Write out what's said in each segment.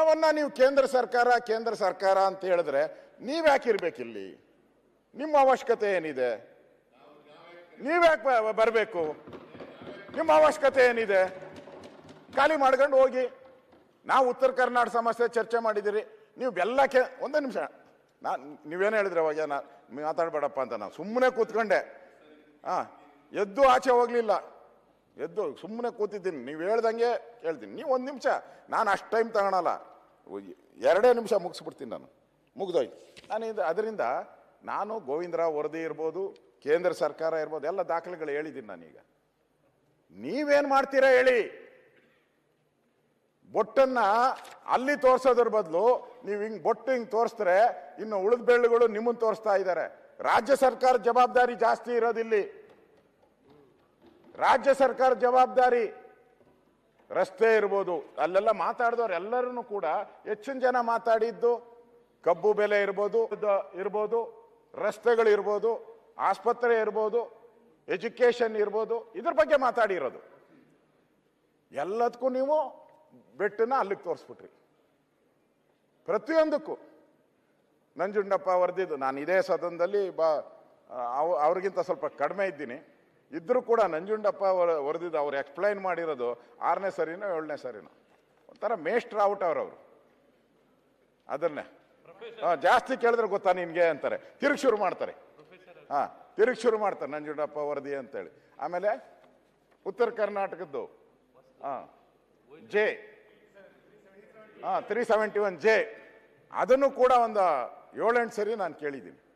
ಎಲ್ಲವನ್ನ ನೀವು ಕೇಂದ್ರ ಸರ್ಕಾರ ಕೇಂದ್ರ ಸರ್ಕಾರ ಅಂತ ಹೇಳಿದ್ರೆ ನೀವ್ ಇಲ್ಲಿ ನಿಮ್ಮ ಅವಶ್ಯಕತೆ ಏನಿದೆ? ನೀವ್ಯಾಕೆ ಬರಬೇಕು? ನಿಮ್ಮ ಅವಶ್ಯಕತೆ ಏನಿದೆ? ಖಾಲಿ ಮಾಡ್ಕೊಂಡು ಹೋಗಿ. ನಾವು ಉತ್ತರ ಕರ್ನಾಟಕ ಸಮಸ್ಯೆ ಚರ್ಚೆ ಮಾಡಿದಿರಿ. ನೀವು ಬೆಲ್ಲ ಕೆ, ಒಂದೇ ನಿಮಿಷ. ನಾನು ನೀವೇನು ಹೇಳಿದ್ರೆ ಅವಾಗ? ನಾ, ಮಾತಾಡಬೇಡಪ್ಪ ಅಂತ ನಾನು ಸುಮ್ಮನೆ ಕೂತ್ಕೊಂಡೆ. ಹಾಂ, ಎದ್ದು ಆಚೆ ಹೋಗ್ಲಿಲ್ಲ. ಎದ್ದು ಸುಮ್ಮನೆ ಕೂತಿದ್ದೀನಿ. ನೀವು ಹೇಳ್ದಂಗೆ ಹೇಳ್ತೀನಿ ನೀವು ಒಂದು ನಿಮಿಷ. ನಾನು ಅಷ್ಟು ಟೈಮ್ ತಗೊಳಲ್ಲ. ಎರಡೇ ನಿಮಿಷ ಮುಗಿಸ್ಬಿಡ್ತೀನಿ ನಾನು. ಮುಗ್ದೋಯ್ತು. ನಾನು ಇದು ಅದರಿಂದ ನಾನು ಗೋವಿಂದರಾವ್ ವರದಿ ಇರ್ಬೋದು, ಕೇಂದ್ರ ಸರ್ಕಾರ ಇರ್ಬೋದು, ಎಲ್ಲ ದಾಖಲೆಗಳು ಹೇಳಿದ್ದೀನಿ ನಾನೀಗ. ನೀವೇನು ಮಾಡ್ತೀರಾ ಹೇಳಿ? ಬೊಟ್ಟನ್ನು ಅಲ್ಲಿ ತೋರ್ಸೋದ್ರ ಬದಲು ನೀವು ಹಿಂಗೆ ಬೊಟ್ಟು ಹಿಂಗೆ ತೋರಿಸಿದ್ರೆ ಇನ್ನು ಉಳಿದ ಬೆಳ್ಳುಗಳು ನಿಮ್ಮನ್ನು ತೋರಿಸ್ತಾ ಇದ್ದಾರೆ ರಾಜ್ಯ ಸರ್ಕಾರ ಜವಾಬ್ದಾರಿ ಜಾಸ್ತಿ ಇರೋದಿಲ್ಲಿ. ರಾಜ್ಯ ಸರ್ಕಾರ ಜವಾಬ್ದಾರಿ. ರಸ್ತೆ ಇರ್ಬೋದು, ಅಲ್ಲೆಲ್ಲ ಮಾತಾಡಿದವ್ರು ಎಲ್ಲರೂ ಕೂಡ ಹೆಚ್ಚಿನ ಜನ ಮಾತಾಡಿದ್ದು, ಕಬ್ಬು ಬೆಲೆ ಇರ್ಬೋದು ಇರ್ಬೋದು, ರಸ್ತೆಗಳು ಇರ್ಬೋದು, ಆಸ್ಪತ್ರೆ ಇರ್ಬೋದು ಎಜುಕೇಶನ್ ಇರ್ಬೋದು, ಇದ್ರ ಬಗ್ಗೆ ಮಾತಾಡಿರೋದು. ಎಲ್ಲದಕ್ಕೂ ನೀವು ಬೆಟ್ಟನ ಅಲ್ಲಿಗೆ ತೋರಿಸ್ಬಿಟ್ರಿ. ಪ್ರತಿಯೊಂದಕ್ಕೂ. ನಂಜುಂಡಪ್ಪ ವರದಿದ್ದು ನಾನು ಇದೇ ಸದನದಲ್ಲಿ ಬಾ, ಅವ್, ಅವ್ರಿಗಿಂತ ಸ್ವಲ್ಪ ಕಡಿಮೆ ಇದ್ದೀನಿ. ಇದ್ರೂ ಕೂಡ ನಂಜುಂಡಪ್ಪ ವರ- ವರದಿದ್ದು ಅವ್ರು ಎಕ್ಸ್ಪ್ಲೈನ್ ಮಾಡಿರೋದು ಆರನೇ ಸರಿನೋ ಏಳನೇ ಸರಿನೋ? ಒಂಥರ ಮೇಷ್ಟ್ರ ಔಟ್ ಅವರು ಅದನ್ನೇ. ಹಾ, ಜಾಸ್ತಿ ಕೇಳಿದ್ರೆ ಗೊತ್ತಾ ನಿನಗೆ ಅಂತಾರೆ. ತಿರುಗ್ ಶುರು ಮಾಡ್ತಾರೆ. ಹಾ ತಿರುಗ್ ಶುರು ಮಾಡ್ತಾರೆ ನಂಜುಂಡಪ್ಪ ವರದಿ ಅಂತೇಳಿ. ಆಮೇಲೆ ಉತ್ತರ ಕರ್ನಾಟಕದ್ದು. ಹಾ ಜೆ. ಹಾ ತ್ರೀ ಸೆವೆಂಟಿ ಒನ್ ಜೆ. ಅದನ್ನು ಕೂಡ ಒಂದು ಏಳೆಂಟು ಸರಿ ನಾನು ಕೇಳಿದ್ದೀನಿ.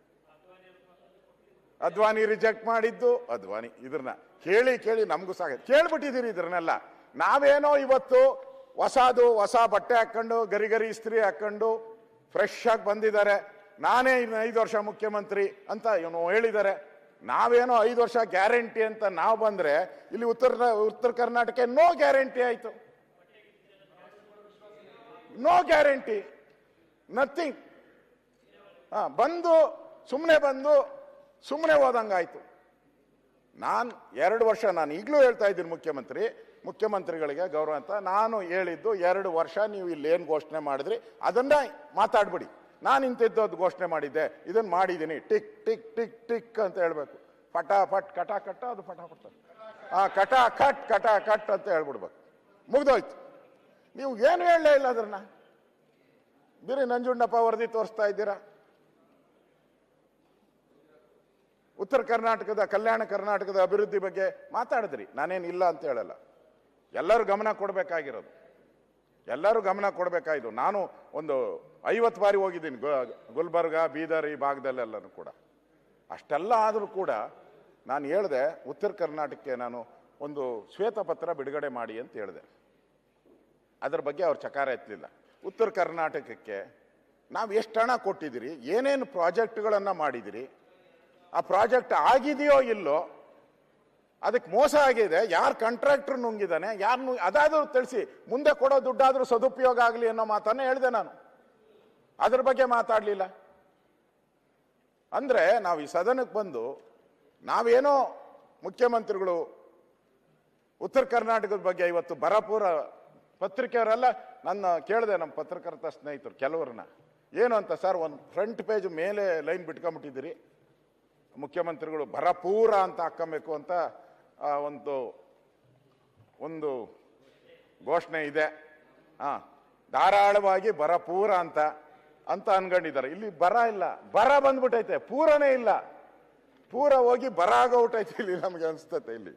ಅದ್ವಾನಿ ರಿಜೆಕ್ಟ್ ಮಾಡಿದ್ದು, ಅದ್ವಾನಿ ಇದ್ರನ್ನ ಕೇಳಿ ಕೇಳಿ ನಮಗೂ ಸಾಗ ಕೇಳ್ಬಿಟ್ಟಿದ್ದೀರಿ ಇದ್ರನ್ನೆಲ್ಲ. ನಾವೇನೋ ಇವತ್ತು ಹೊಸದು, ಹೊಸ ಬಟ್ಟೆ ಹಾಕೊಂಡು ಗರಿ ಗರಿ ಇಸ್ತ್ರಿ ಹಾಕೊಂಡು ಫ್ರೆಶ್ ಆಗಿ ಬಂದಿದ್ದಾರೆ. ನಾನೇ ಇನ್ನು ಐದು ವರ್ಷ ಮುಖ್ಯಮಂತ್ರಿ ಅಂತ ಇವನು ಹೇಳಿದ್ದಾರೆ. ನಾವೇನೋ ಐದು ವರ್ಷ ಗ್ಯಾರಂಟಿ ಅಂತ ನಾವು ಬಂದರೆ ಇಲ್ಲಿ ಉತ್ತರ ಉತ್ತರ ಕರ್ನಾಟಕ ನೋ ಗ್ಯಾರಂಟಿ ಆಯಿತು. No guarantee. ನಥಿಂಗ್ ಹಾಂ, ಬಂದು ಸುಮ್ಮನೆ ಬಂದು ಸುಮ್ಮನೆ ಹೋದಂಗಾಯ್ತು. ನಾನು ಎರಡು ವರ್ಷ ನಾನು ಈಗಲೂ ಹೇಳ್ತಾ ಇದ್ದೀನಿ ಮುಖ್ಯಮಂತ್ರಿ, ಮುಖ್ಯಮಂತ್ರಿಗಳಿಗೆ ಗೌರವ ಅಂತ. ನಾನು ಹೇಳಿದ್ದು ಎರಡು ವರ್ಷ ನೀವು ಇಲ್ಲಿ ಏನು ಘೋಷಣೆ ಮಾಡಿದ್ರಿ, ಅದನ್ನ ಮಾತಾಡ್ಬಿಡಿ. ನಾನು ಇಂತಿದ್ದದ್ದು ಘೋಷಣೆ ಮಾಡಿದ್ದೆ ಇದನ್ನು ಮಾಡಿದ್ದೀನಿ ಟಿಕ್ ಟಿಕ್ ಟಿಕ್ ಟಿಕ್ ಅಂತ ಹೇಳ್ಬೇಕು. ಪಟ್ ಕಟ ಕಟ್ಟ ಅದು ಪಟ ಪಟ ಆ ಕಟ ಕಟ್ ಕಟ ಕಟ್ ಅಂತ ಹೇಳ್ಬಿಡ್ಬೇಕು. ಮುಗ್ದೋಯ್ತು. ನೀವು ಏನು ಹೇಳಲೇ ಇಲ್ಲ ಅದನ್ನ ಬಿರಿ ನಂಜುಂಡಪ್ಪ ವರದಿ ತೋರಿಸ್ತಾ ಇದ್ದೀರಾ? ಉತ್ತರ ಕರ್ನಾಟಕದ, ಕಲ್ಯಾಣ ಕರ್ನಾಟಕದ ಅಭಿವೃದ್ಧಿ ಬಗ್ಗೆ ಮಾತಾಡಿದ್ರಿ. ನಾನೇನು ಇಲ್ಲ ಅಂತ ಹೇಳಲ್ಲ. ಎಲ್ಲರೂ ಗಮನ ಕೊಡಬೇಕಾಗಿರೋದು. ಎಲ್ಲರೂ ಗಮನ ಕೊಡಬೇಕಾಯಿತು. ನಾನು ಒಂದು ಐವತ್ತು ಬಾರಿ ಹೋಗಿದ್ದೀನಿ ಗುಲ್ಬರ್ಗ, ಬೀದರ್ ಈ ಭಾಗದಲ್ಲೆಲ್ಲನೂ ಕೂಡ. ಅಷ್ಟೆಲ್ಲ ಆದರೂ ಕೂಡ ನಾನು ಹೇಳಿದೆ, ಉತ್ತರ ಕರ್ನಾಟಕಕ್ಕೆ ನಾನು ಒಂದು ಶ್ವೇತಪತ್ರ ಬಿಡುಗಡೆ ಮಾಡಿ ಅಂತ ಹೇಳಿದೆ. ಅದರ ಬಗ್ಗೆ ಅವ್ರು ಚಕಾರ ಎತ್ತಲಿಲ್ಲ. ಉತ್ತರ ಕರ್ನಾಟಕಕ್ಕೆ ನಾವು ಎಷ್ಟು ಹಣ ಕೊಟ್ಟಿದ್ದೀರಿ? ಏನೇನು ಪ್ರಾಜೆಕ್ಟ್ಗಳನ್ನು ಮಾಡಿದಿರಿ ಆ ಪ್ರಾಜೆಕ್ಟ್ ಆಗಿದೆಯೋ ಇಲ್ಲೋ, ಅದಕ್ಕೆ ಮೋಸ ಆಗಿದೆ, ಯಾರು ಕಾಂಟ್ರಾಕ್ಟರ್ ನುಂಗಿದ್ದಾನೆ ಯಾರು ಅದಾದ್ರೂ ತಿಳಿಸಿ, ಮುಂದೆ ಕೊಡೋ ದುಡ್ಡಾದರೂ ಸದುಪಯೋಗ ಆಗಲಿ ಅನ್ನೋ ಮಾತನ್ನ ಹೇಳಿದೆ ನಾನು. ಅದ್ರ ಬಗ್ಗೆ ಮಾತಾಡಲಿಲ್ಲ. ಅಂದ್ರೆ ನಾವು ಈ ಸದನಕ್ಕೆ ಬಂದು, ನಾವೇನೋ ಮುಖ್ಯಮಂತ್ರಿಗಳು, ಉತ್ತರ ಕರ್ನಾಟಕದ ಬಗ್ಗೆ ಇವತ್ತು ಬರಪೂರ ಪತ್ರಿಕೆಯವರೆಲ್ಲ ನನ್ನ ಕೇಳಿದೆ ನಮ್ಮ ಪತ್ರಕರ್ತ ಸ್ನೇಹಿತರು, ಕೆಲವ್ರನ್ನ. ಏನು ಅಂತ ಸರ್, ಒಂದು ಫ್ರಂಟ್ ಪೇಜ್ ಮೇಲೆ ಲೈನ್ ಬಿಟ್ಕೊಂಬಿಟ್ಟಿದ್ದೀರಿ ಮುಖ್ಯಮಂತ್ರಿಗಳು ಭರಪೂರ ಅಂತ ಹಾಕ್ಕೊಬೇಕು ಅಂತ ಒಂದು ಒಂದು ಘೋಷಣೆ ಇದೆ. ಹಾ, ಧಾರಾಳವಾಗಿ ಬರಪೂರ ಅಂತ ಅಂತ ಅನ್ಕೊಂಡಿದ್ದಾರೆ. ಇಲ್ಲಿ ಬರ ಇಲ್ಲ. ಬರ ಬಂದ್ಬಿಟ್ಟೈತೆ ಪೂರನೇ ಇಲ್ಲ. ಪೂರ ಹೋಗಿ ಬರ ಆಗೋಟೈತೆ ಇಲ್ಲಿ ನಮ್ಗೆ ಅನಿಸ್ತೈತೆ ಇಲ್ಲಿ.